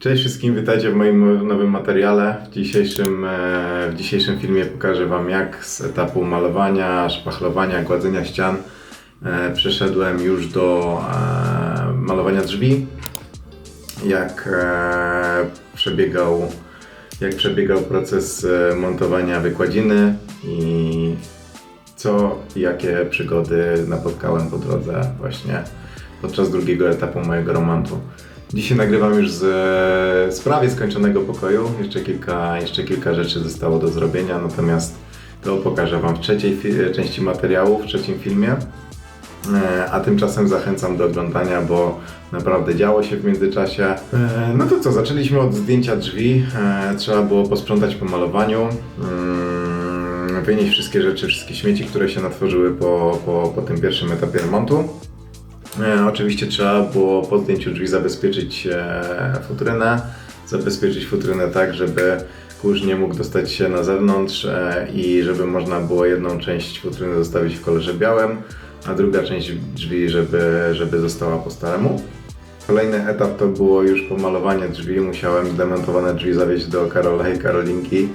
Cześć wszystkim, witajcie w moim nowym materiale. W dzisiejszym, e, w dzisiejszym filmie pokażę Wam jak z etapu malowania, szpachlowania, gładzenia ścian e, przeszedłem już do e, malowania drzwi. Jak przebiegał, jak przebiegał proces montowania wykładziny i co i jakie przygody napotkałem po drodze właśnie podczas drugiego etapu mojego romantu. Dzisiaj nagrywam już z, z prawie skończonego pokoju. Jeszcze kilka, jeszcze kilka rzeczy zostało do zrobienia, natomiast to pokażę Wam w trzeciej fi- części materiału, w trzecim filmie. E, A tymczasem zachęcam do oglądania, bo naprawdę działo się w międzyczasie. E, No to co, zaczęliśmy od zdjęcia drzwi. E, Trzeba było posprzątać po malowaniu. Mm, Wynieść wszystkie rzeczy, wszystkie śmieci, które się natworzyły po, po, po tym pierwszym etapie remontu. E, oczywiście trzeba było po zdjęciu drzwi zabezpieczyć e, futrynę, zabezpieczyć futrynę tak, żeby kurz nie mógł dostać się na zewnątrz e, i żeby można było jedną część futryny zostawić w kolorze białym, a druga część drzwi, żeby, żeby została po staremu. Kolejny etap to było już pomalowanie drzwi. Musiałem demontowane drzwi zawieźć do Karola i Karolinki.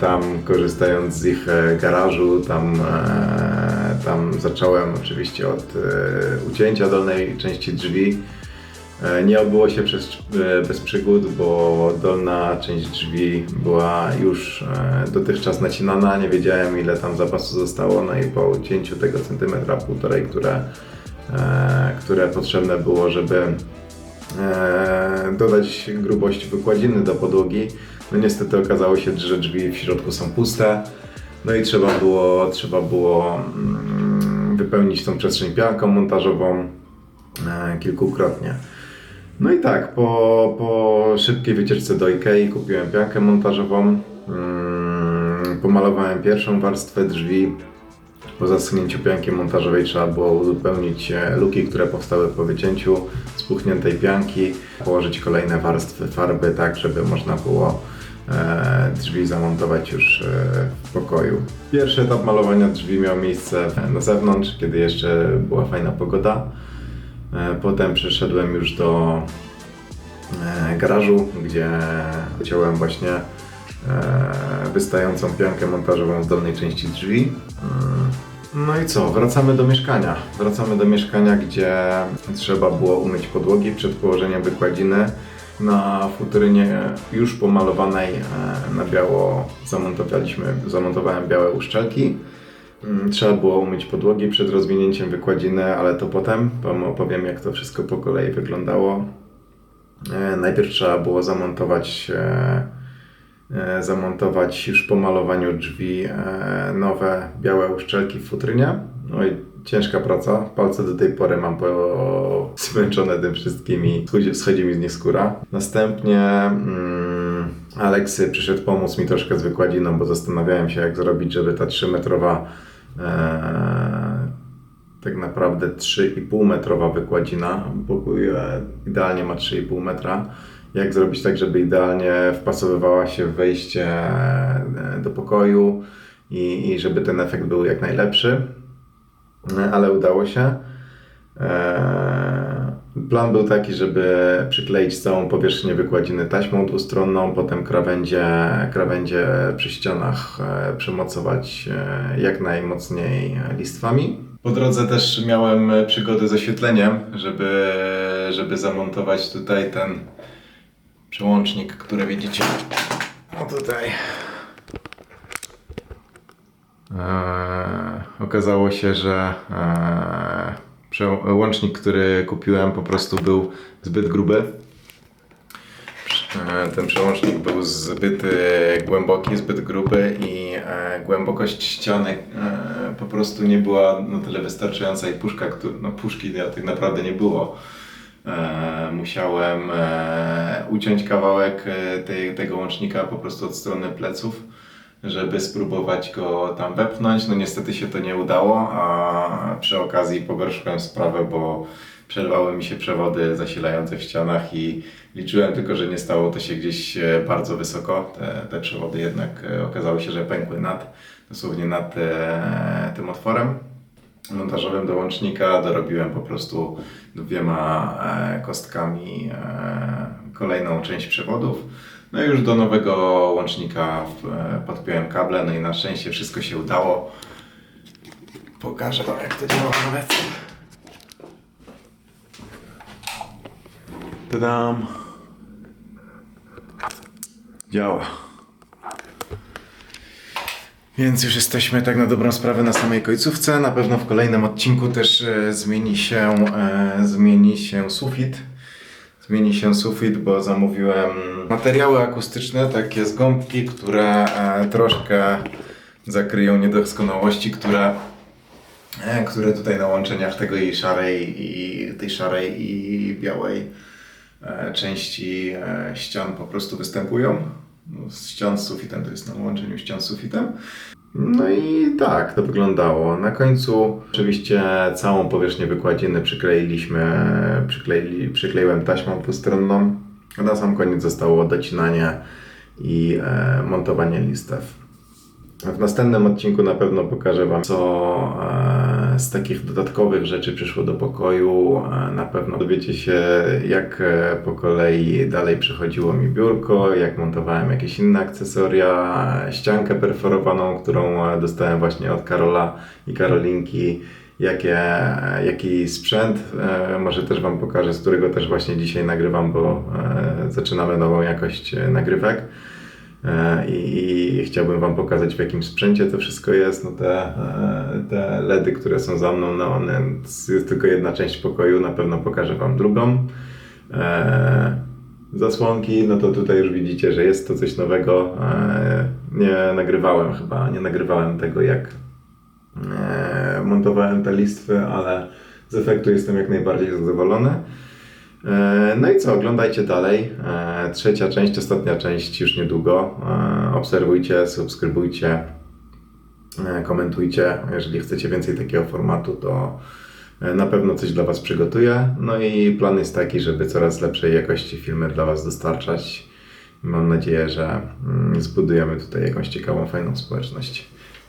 Tam korzystając z ich garażu, tam, tam zacząłem oczywiście od e, ucięcia dolnej części drzwi. E, Nie obyło się przez, e, bez przygód, bo dolna część drzwi była już dotychczas nacinana. Nie wiedziałem ile tam zapasu zostało. No i po ucięciu tego centymetra półtorej, które, które potrzebne było, żeby dodać grubość wykładziny do podłogi. No niestety okazało się, że drzwi w środku są puste. No i trzeba było, trzeba było mm, wypełnić tą przestrzeń pianką montażową e, kilkukrotnie. No i tak, po, po szybkiej wycieczce do Ikei kupiłem piankę montażową. Mm, pomalowałem pierwszą warstwę drzwi. Po zaschnięciu pianki montażowej trzeba było uzupełnić e, luki, które powstały po wycięciu spuchniętej pianki, położyć kolejne warstwy farby, tak żeby można było e, drzwi zamontować już e, w pokoju. Pierwszy etap malowania drzwi miał miejsce na zewnątrz, kiedy jeszcze była fajna pogoda. E, Potem przeszedłem już do e, garażu, gdzie wyciąłem właśnie wystającą piankę montażową z dolnej części drzwi. Mm, No i co, wracamy do mieszkania. Wracamy do mieszkania, gdzie trzeba było umyć podłogi przed położeniem wykładziny. Na futrynie już pomalowanej e, na biało zamontowaliśmy, zamontowałem białe uszczelki. Mm, Trzeba było umyć podłogi przed rozwinięciem wykładziny, ale to potem. Wam opowiem, jak to wszystko po kolei wyglądało. E, Najpierw trzeba było zamontować, e, zamontować już po malowaniu drzwi nowe białe uszczelki w futrynie. No i ciężka praca. Palce do tej pory mam po... zmęczone tym wszystkim i schodzi, schodzi mi z nich skóra. Następnie mm, Aleksy przyszedł pomóc mi troszkę z wykładziną, bo zastanawiałem się jak zrobić, żeby ta 3-metrowa e, tak naprawdę 3,5 metrowa wykładzina. E, idealnie ma 3,5 metra. Jak zrobić tak, żeby idealnie wpasowywała się w wejście e, do pokoju i, i żeby ten efekt był jak najlepszy. Ale udało się. E, Plan był taki, żeby przykleić całą powierzchnię wykładziny taśmą dwustronną, potem krawędzie, krawędzie przy ścianach e, przymocować e, jak najmocniej listwami. Po drodze też miałem przygody z oświetleniem, żeby, żeby zamontować tutaj ten przełącznik, który widzicie. O tutaj. Eee, okazało się, że eee, przełącznik, który kupiłem, po prostu był zbyt gruby. E, Ten przełącznik był zbyt e, głęboki, zbyt gruby i e, głębokość ściany e, po prostu nie była na tyle wystarczająca i puszka, no puszki ja, tak naprawdę nie było. E, Musiałem e, uciąć kawałek e, tego łącznika po prostu od strony pleców, żeby spróbować go tam wepchnąć. No niestety się to nie udało, a przy okazji pogorszyłem sprawę, bo przerwały mi się przewody zasilające w ścianach i liczyłem tylko, że nie stało to się gdzieś e, bardzo wysoko. Te, te przewody jednak e, okazało się, że pękły nad, dosłownie nad e, tym otworem montażowym do łącznika. Dorobiłem po prostu dwiema kostkami, kolejną część przewodów. No i już do nowego łącznika e, podpiąłem kable, no i na szczęście wszystko się udało. Pokażę wam jak to działa nawet. Tadam. Działa. Więc już jesteśmy tak na dobrą sprawę na samej końcówce. Na pewno w kolejnym odcinku też e, zmieni się, e, zmieni się sufit. Zmieni się sufit, bo zamówiłem materiały akustyczne, takie z gąbki, które e, troszkę zakryją niedoskonałości, które, e, które tutaj na łączeniach tego i szarej i tej szarej i białej e, części ścian po prostu występują. No, z ścian z sufitem to jest na łączeniu ścian z sufitem. No i tak to wyglądało. Na końcu oczywiście całą powierzchnię wykładziny przykleiliśmy, przykleili, przykleiłem taśmą dwustronną. Na sam koniec zostało docinanie i e, montowanie listew. W następnym odcinku na pewno pokażę Wam, co e, z takich dodatkowych rzeczy przyszło do pokoju. E, na pewno dowiecie się, jak e, po kolei dalej przechodziło mi biurko, jak montowałem jakieś inne akcesoria, ściankę perforowaną, którą e, dostałem właśnie od Karola i Karolinki. Jakie, jaki sprzęt, może też Wam pokażę, z którego też właśnie dzisiaj nagrywam, bo zaczynamy nową jakość nagrywek. E, I, I chciałbym Wam pokazać, w jakim sprzęcie to wszystko jest. No te, e, te LEDy, które są za mną, no one, jest tylko jedna część pokoju, na pewno pokażę Wam drugą. E, Zasłonki, no to tutaj już widzicie, że jest to coś nowego. Nie nagrywałem chyba, nie nagrywałem tego jak montowałem te listwy, ale z efektu jestem jak najbardziej zadowolony. E, No i co, oglądajcie dalej. E, Trzecia część, ostatnia część już niedługo. E, Obserwujcie, subskrybujcie, komentujcie. Jeżeli chcecie więcej takiego formatu, to na pewno coś dla Was przygotuję. No i plan jest taki, żeby coraz lepszej jakości filmy dla Was dostarczać. Mam nadzieję, że mm, zbudujemy tutaj jakąś ciekawą, fajną społeczność.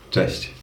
Cześć!